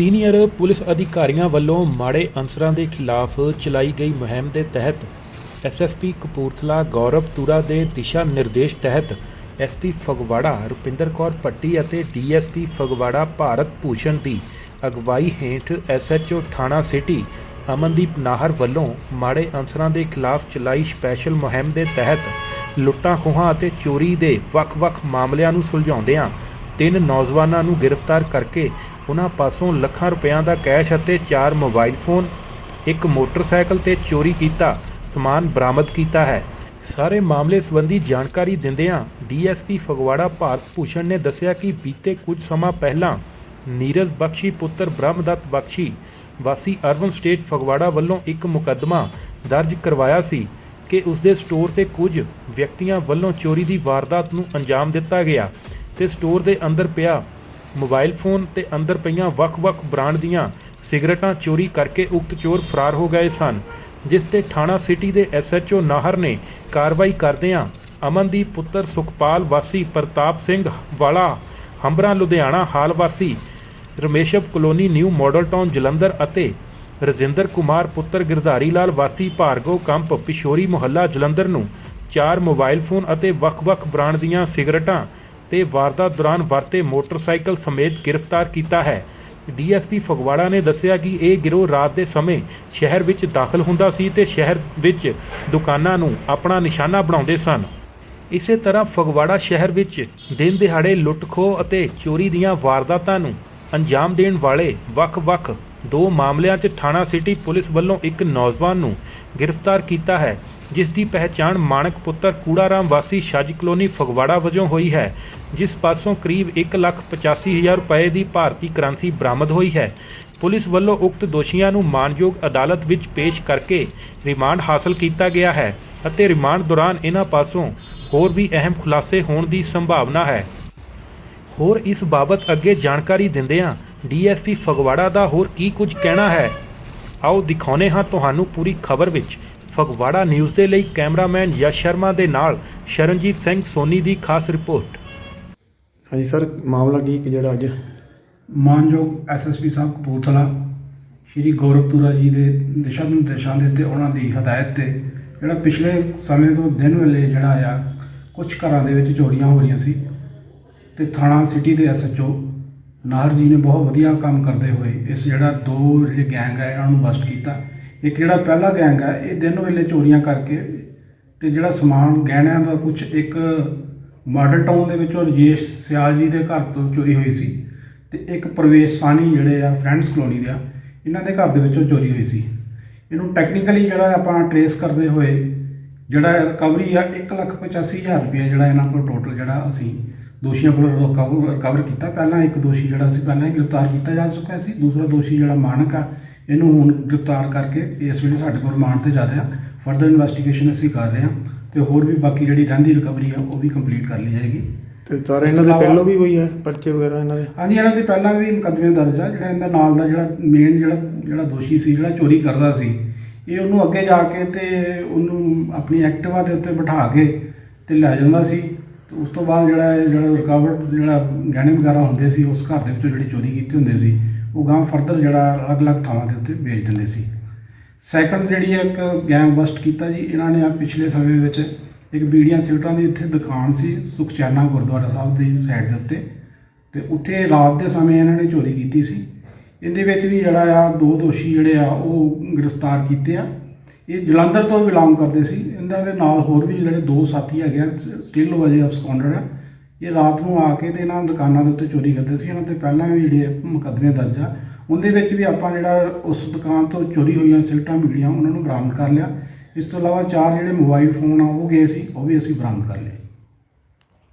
Senior police ਅਧਿਕਾਰੀਆਂ ਵੱਲੋਂ ਮਾੜੇ ਅਨਸਰਾਂ ਦੇ ਖਿਲਾਫ ਚਲਾਈ ਗਈ ਮੁਹਿੰਮ ਦੇ ਤਹਿਤ ਐਸਐਸਪੀ ਕਪੂਰਥਲਾ ਗੌਰਵ ਤੁਰਾ ਦੇ ਦਿਸ਼ਾ ਨਿਰਦੇਸ਼ ਤਹਿਤ ਐਸਪੀ ਫਗਵਾੜਾ, ਰੁਪਿੰਦਰ ਕੌਰ ਪੱਟੀ ਅਤੇ ਡੀਐਸਪੀ ਫਗਵਾੜਾ ਭਾਰਤ ਭੂਸ਼ਣ ਦੀ ਅਗਵਾਈ ਹੇਠ ਐਸਐਚਓ ਥਾਣਾ ਸਿਟੀ ਅਮਨਦੀਪ ਨਾਹਰ ਵੱਲੋਂ ਮਾੜੇ ਅਨਸਰਾਂ ਦੇ ਖਿਲਾਫ ਚਲਾਈ ਸਪੈਸ਼ਲ ਮੁਹਿੰਮ ਦੇ ਤਹਿਤ ਲੁੱਟਾਂ ਖੋਹਾਂ ਅਤੇ ਚੋਰੀ ਦੇ ਵੱਖ-ਵੱਖ ਮਾਮਲਿਆਂ ਨੂੰ ਸੁਲਝਾਉਂਦਿਆਂ ਤਿੰਨ ਨੌਜਵਾਨਾਂ ਨੂੰ ਗ੍ਰਿਫਤਾਰ ਕਰਕੇ ਉਹਨਾਂ ਪਾਸੋਂ ਲੱਖਾਂ ਰੁਪਇਆਂ ਦਾ ਕੈਸ਼ ਅਤੇ ਚਾਰ ਮੋਬਾਈਲ ਫੋਨ, ਇੱਕ ਮੋਟਰਸਾਈਕਲ ਤੇ ਚੋਰੀ ਕੀਤਾ, ਸਮਾਨ ਬਰਾਮਦ ਕੀਤਾ ਹੈ। ਸਾਰੇ ਮਾਮਲੇ ਸੰਬੰਧੀ ਜਾਣਕਾਰੀ ਦਿੰਦਿਆਂ ਡੀਐਸਪੀ ਫਗਵਾੜਾ ਭਾਰਤ ਭੂਸ਼ਣ ਨੇ ਦੱਸਿਆ ਕਿ ਬੀਤੇ ਕੁਝ ਸਮਾਂ ਪਹਿਲਾਂ ਨੀਰਜ ਬਖਸ਼ੀ ਪੁੱਤਰ ਬ੍ਰਹਮਦੱਤ ਬਖਸ਼ੀ, ਵਾਸੀ ਅਰਬਨ ਸਟੇਟ ਫਗਵਾੜਾ ਵੱਲੋਂ ਇੱਕ ਮੁਕੱਦਮਾ ਦਰਜ ਕਰਵਾਇਆ ਸੀ ਕਿ ਉਸ ਦੇ ਸਟੋਰ ਤੇ ਕੁਝ ਵਿਅਕਤੀਆਂ ਵੱਲੋਂ ਚੋਰੀ ਦੀ ਵਾਰਦਾਤ ਨੂੰ ਅੰਜਾਮ ਦਿੱਤਾ ਗਿਆ ਤੇ ਸਟੋਰ ਦੇ ਅੰਦਰ ਪਿਆ ਮੋਬਾਈਲ ਫੋਨ ਤੇ ਅੰਦਰ ਪਈਆਂ ਵੱਖ-ਵੱਖ ਬ੍ਰਾਂਡ ਦੀਆਂ ਸਿਗਰਟਾਂ ਚੋਰੀ ਕਰਕੇ ਉਕਤ ਚੋਰ ਫਰਾਰ ਹੋ ਗਏ ਸਨ, ਜਿਸ ਤੇ ਥਾਣਾ ਸਿਟੀ ਦੇ ਐਸਐਚਓ ਨਾਹਰ ਨੇ ਕਾਰਵਾਈ ਕਰਦਿਆਂ ਅਮਨਦੀਪ ਪੁੱਤਰ ਸੁਖਪਾਲ ਵਾਸੀ ਪ੍ਰਤਾਪ ਸਿੰਘ ਵਾਲਾ, ਹੰਬਰਾ ਲੁਧਿਆਣਾ ਹਾਲ ਵਾਸੀ ਰਮੇਸ਼ਵ colony new model town Jalandhar ਅਤੇ ਰਜਿੰਦਰ ਕੁਮਾਰ ਪੁੱਤਰ ਗਿਰਧਾਰੀ ਲਾਲ ਵਾਸੀ ਭਾਰਗੋ ਕੰਪ, ਪਿਸ਼ੋਰੀ ਮੁਹੱਲਾ ਜਲੰਧਰ ਨੂੰ ਚਾਰ ਮੋਬਾਈਲ ਫੋਨ ਅਤੇ ਵੱਖ-ਵੱਖ ਬ੍ਰਾਂਡ ਦੀਆਂ ਸਿਗਰਟਾਂ ਤੇ ਵਾਰਦਾਤ ਦੌਰਾਨ ਵਰਤੇ ਮੋਟਰਸਾਈਕਲ ਸਮੇਤ ਗ੍ਰਿਫਤਾਰ ਕੀਤਾ ਹੈ। ਡੀਐਸਪੀ ਫਗਵਾੜਾ ਨੇ ਦੱਸਿਆ ਕਿ ਇਹ ਗਿਰੋਹ ਰਾਤ ਦੇ ਸਮੇਂ ਸ਼ਹਿਰ ਵਿੱਚ ਦਾਖਲ ਹੁੰਦਾ ਸੀ ਤੇ ਸ਼ਹਿਰ ਵਿੱਚ ਦੁਕਾਨਾਂ ਨੂੰ ਆਪਣਾ ਨਿਸ਼ਾਨਾ ਬਣਾਉਂਦੇ ਸਨ। ਇਸੇ ਤਰ੍ਹਾਂ ਫਗਵਾੜਾ ਸ਼ਹਿਰ ਵਿੱਚ ਦਿਨ ਦਿਹਾੜੇ ਲੁੱਟ-ਖੋਹ ਅਤੇ ਚੋਰੀ ਦੀਆਂ ਵਾਰਦਾਤਾਂ ਨੂੰ ਅੰਜਾਮ ਦੇਣ ਵਾਲੇ ਵੱਖ-ਵੱਖ ਦੋ ਮਾਮਲਿਆਂ 'ਚ ਥਾਣਾ ਸਿਟੀ ਪੁਲਿਸ ਵੱਲੋਂ ਇੱਕ ਨੌਜਵਾਨ ਨੂੰ ਗ੍ਰਿਫਤਾਰ ਕੀਤਾ ਹੈ। ਜਿਸ ਦੀ ਪਹਿਚਾਣ ਮਾਨਕ ਪੁੱਤਰ ਕੂੜਾਰਾਮ ਵਾਸੀ ਛੱਜ ਕਲੋਨੀ ਫਗਵਾੜਾ ਵਜੋਂ ਹੋਈ ਹੈ, ਜਿਸ ਪਾਸੋਂ ਕਰੀਬ 185000 ਰੁਪਏ ਦੀ ਭਾਰਤੀ ਕਰੰਸੀ ਬਰਾਮਦ ਹੋਈ ਹੈ। ਪੁਲਿਸ ਵੱਲੋਂ ਉਕਤ ਦੋਸ਼ੀਆਂ ਨੂੰ ਮਾਨਯੋਗ ਅਦਾਲਤ ਵਿੱਚ ਪੇਸ਼ ਕਰਕੇ ਰਿਮਾਂਡ ਹਾਸਲ ਕੀਤਾ ਗਿਆ ਹੈ ਅਤੇ ਰਿਮਾਂਡ ਦੌਰਾਨ ਇਹਨਾਂ ਪਾਸੋਂ ਹੋਰ ਵੀ ਅਹਿਮ ਖੁਲਾਸੇ ਹੋਣ ਦੀ ਸੰਭਾਵਨਾ ਹੈ। ਹੋਰ ਇਸ ਬਾਬਤ ਅੱਗੇ ਜਾਣਕਾਰੀ ਦਿੰਦਿਆਂ ਡੀਐਸਪੀ ਫਗਵਾੜਾ ਦਾ ਹੋਰ ਕੀ ਕੁਝ ਕਹਿਣਾ ਹੈ? ਆਓ ਦਿਖਾਉਨੇ ਹਾਂ ਤੁਹਾਨੂੰ ਪੂਰੀ ਖਬਰ ਵਿੱਚ। ਫਗਵਾੜਾ ਨਿਊਜ਼ ਦੇ ਲਈ ਕੈਮਰਾਮੈਨ ਯਸ਼ ਸ਼ਰਮਾ ਦੇ ਨਾਲ ਸ਼ਰਨਜੀਤ ਸਿੰਘ ਸੋਨੀ ਦੀ ਖਾਸ ਰਿਪੋਰਟ। ਹਾਂਜੀ ਸਰ ਮਾਮਲਾ ਕੀ ਕਿ ਜਿਹੜਾ ਅੱਜ? ਮਾਨਯੋਗ ਐਸਐਸਪੀ ਸਾਹਿਬ ਕਪੂਰਥਲਾ ਸ਼੍ਰੀ ਗੌਰਵ ਤੁਰਾ ਜੀ ਦੇ ਦਿਸ਼ਾ ਨਿਰਦੇਸ਼ਾਂ ਦੇ ਤੇ ਉਹਨਾਂ ਦੀ ਹਦਾਇਤ ਤੇ ਜਿਹੜਾ ਪਿਛਲੇ ਸਮੇਂ ਤੋਂ ਦਿਨ ਵੇਲੇ ਜਿਹੜਾ ਆ ਕੁਝ ਘਰਾਂ ਦੇ ਵਿੱਚ ਚੋਰੀਆਂ ਹੋ ਰਹੀਆਂ ਸੀ ਤੇ ਥਾਣਾ ਸਿਟੀ ਦੇ ਐਸਐਚਓ ਨਾਹਰ ਜੀ ਨੇ ਬਹੁਤ ਵਧੀਆ ਕੰਮ ਕਰਦੇ ਹੋਏ ਇਸ ਜਿਹੜਾ ਦੋ ਜਿਹੜੇ ਗੈਂਗ ਹੈ ਇਹਨਾਂ ਨੂੰ ਬਸਟ ਕੀਤਾ। ਇੱਕ ਜਿਹੜਾ ਪਹਿਲਾ ਗੈਂਗ ਹੈ ਇਹ ਦਿਨ ਵੇਲੇ ਚੋਰੀਆਂ ਕਰਕੇ ਤੇ ਜਿਹੜਾ ਸਮਾਨ ਗਹਿਣਿਆਂ ਦਾ ਕੁਝ ਇੱਕ ਮਾਡਲ ਟਾਊਨ ਦੇ ਵਿੱਚੋਂ ਰਜੇਸ਼ ਸਿਆਲ ਜੀ ਦੇ ਘਰ ਤੋਂ ਚੋਰੀ ਹੋਈ ਸੀ ਤੇ ਇੱਕ ਪ੍ਰਵੇਸ਼ ਸਾਨੀ ਜਿਹੜੇ ਆ, ਫਰੈਂਡਸ ਕਲੋਨੀ ਦੇ ਆ, ਇਹਨਾਂ ਦੇ ਘਰ ਦੇ ਵਿੱਚੋਂ ਚੋਰੀ ਹੋਈ ਸੀ। ਇਹਨੂੰ ਟੈਕਨੀਕਲੀ ਜਿਹੜਾ ਆਪਾਂ ਟਰੇਸ ਕਰਦੇ ਹੋਏ, ਜਿਹੜਾ ਰਿਕਵਰੀ ਆ 185000 ਰੁਪਏ ਜਿਹੜਾ ਇਹਨਾਂ ਕੋਲ ਟੋਟਲ ਜਿਹੜਾ ਅਸੀਂ ਦੋਸ਼ੀਆਂ ਕੋਲ ਰਿਕਵਰ ਕੀਤਾ। ਪਹਿਲਾਂ ਇੱਕ ਦੋਸ਼ੀ ਜਿਹੜਾ ਸੀ, ਪਹਿਲਾਂ ਹੀ ਗ੍ਰਿਫਤਾਰ ਕੀਤਾ ਜਾ ਚੁੱਕਾ ਸੀ, ਦੂਸਰਾ ਦੋਸ਼ੀ ਜਿਹੜਾ ਮਾਨਕ ਆ ਇਹਨੂੰ ਹੁਣ ਗ੍ਰਿਫਤਾਰ ਕਰਕੇ ਇਸ ਵੇਲੇ ਸਾਡੇ ਕੋਲ ਰਿਮਾਂਡ ਤੇ ਜਾ ਰਿਹਾ। ਫਰਦਰ ਇਨਵੈਸਟੀਗੇਸ਼ਨ ਅਸੀਂ ਕਰ ਰਹੇ ਹਾਂ ਤੇ ਹੋਰ ਵੀ ਬਾਕੀ ਜਿਹੜੀ ਰਹਿੰਦੀ ਰਿਕਵਰੀ ਆ ਉਹ ਵੀ ਕੰਪਲੀਟ ਕਰ ਲਈ ਜਾਏਗੀ। ਤੇ ਸਰ ਇਹਨਾਂ ਦੇ ਪਹਿਲੋਂ ਵੀ ਹੋਈ ਹੈ ਪਰਚੇ ਵਗੈਰਾ ਇਹਨਾਂ ਦੇ? ਹਾਂਜੀ ਇਹਨਾਂ ਦੇ ਪਹਿਲਾਂ ਵੀ ਮੁਕੱਦਮੇ ਦਰਜ ਆ ਜਿਹੜਾ ਇਹਦਾ ਨਾਲ ਦਾ ਜਿਹੜਾ ਮੇਨ ਜਿਹੜਾ ਜਿਹੜਾ ਦੋਸ਼ੀ ਸੀ ਜਿਹੜਾ ਚੋਰੀ ਕਰਦਾ ਸੀ ਇਹ ਉਹਨੂੰ ਅੱਗੇ ਜਾ ਕੇ ਤੇ ਉਹਨੂੰ ਆਪਣੀ ਐਕਟਿਵਾ ਦੇ ਉੱਤੇ ਬਿਠਾ ਕੇ ਤੇ ਲੈ ਜਾਂਦਾ ਸੀ। ਉਸ ਤੋਂ ਬਾਅਦ ਜਿਹੜਾ ਜਿਹੜਾ ਰਿਕਵਰ ਜਿਹੜਾ ਗਹਿਣੇ ਵਗੈਰਾ ਹੁੰਦੇ ਸੀ ਉਸ ਘਰ ਦੇ ਵਿੱਚੋਂ ਜਿਹੜੀ ਚੋਰੀ ਕੀਤੀ ਹੁੰਦੇ ਸੀ ਉਹ ਗਾਂ ਫਰਦਰ ਜਿਹੜਾ ਅਲੱਗ-ਅਲੱਗ ਥਾਵਾਂ ਦੇ ਉੱਤੇ ਵੇਚ ਦਿੰਦੇ ਸੀ। ਸੈਕੰਡ ਜਿਹੜੀ ਹੈ ਇੱਕ ਗੈਂਗ ਬਸਟ ਕੀਤਾ ਜੀ, ਇਹਨਾਂ ਨੇ ਆ ਪਿਛਲੇ ਸਮੇਂ ਵਿੱਚ ਇੱਕ ਬੀੜੀਆਂ ਸਿਗਰਟਾਂ ਦੀ ਇੱਥੇ ਦੁਕਾਨ ਸੀ, ਸੁਖਚੈਨਾ ਗੁਰਦੁਆਰਾ ਸਾਹਿਬ ਦੀ ਸਾਈਡ ਦੇ ਉੱਤੇ। ਤੇ ਉੱਥੇ ਰਾਤ ਦੇ ਸਮੇਂ ਇਹਨਾਂ ਨੇ ਚੋਰੀ ਕੀਤੀ ਸੀ। ਇਹਦੇ ਵਿੱਚ ਵੀ ਜਿਹੜਾ ਆ, ਦੋ ਦੋਸ਼ੀ ਜਿਹੜੇ ਆ, ਉਹ ਗ੍ਰਿਫਤਾਰ ਕੀਤੇ ਆ। ਇਹ ਜਲੰਧਰ ਤੋਂ ਬਿਲੋਂਗ ਕਰਦੇ ਸੀ। ਇਹਨਾਂ ਦੇ ਨਾਲ ਹੋਰ ਵੀ ਜਿਹੜੇ ਦੋ ਸਾਥੀ ਹੈਗੇ ਆ ਸਟਿਲ ਵਜੇ ਅਬਸਕੌਂਡਰ ਆ। ਇਹ ਰਾਤ ਨੂੰ ਆ ਕੇ ਤੇ ਇਹਨਾਂ ਦੁਕਾਨਾਂ ਦੇ ਉੱਤੇ ਚੋਰੀ ਕਰਦੇ ਸੀ, ਇਹਨਾਂ ਤੇ ਪਹਿਲਾਂ ਵੀ ਜਿਹੜੇ ਮੁਕੱਦਮੇ ਦਰਜ ਆ। ਉਹਦੇ ਵਿੱਚ ਵੀ ਆਪਾਂ ਜਿਹੜਾ ਉਸ ਦੁਕਾਨ ਤੋਂ ਚੋਰੀ ਹੋਈਆਂ ਸਿਲਟਾਂ ਬੀੜੀਆਂ ਉਹਨਾਂ ਨੂੰ ਬਰਾਮਦ ਕਰ ਲਿਆ। ਇਸ ਤੋਂ ਇਲਾਵਾ ਚਾਰ ਜਿਹੜੇ ਮੋਬਾਈਲ ਫੋਨ ਆ, ਉਹ ਗਏ ਸੀ, ਉਹ ਵੀ ਅਸੀਂ ਬਰਾਮਦ ਕਰ ਲਏ।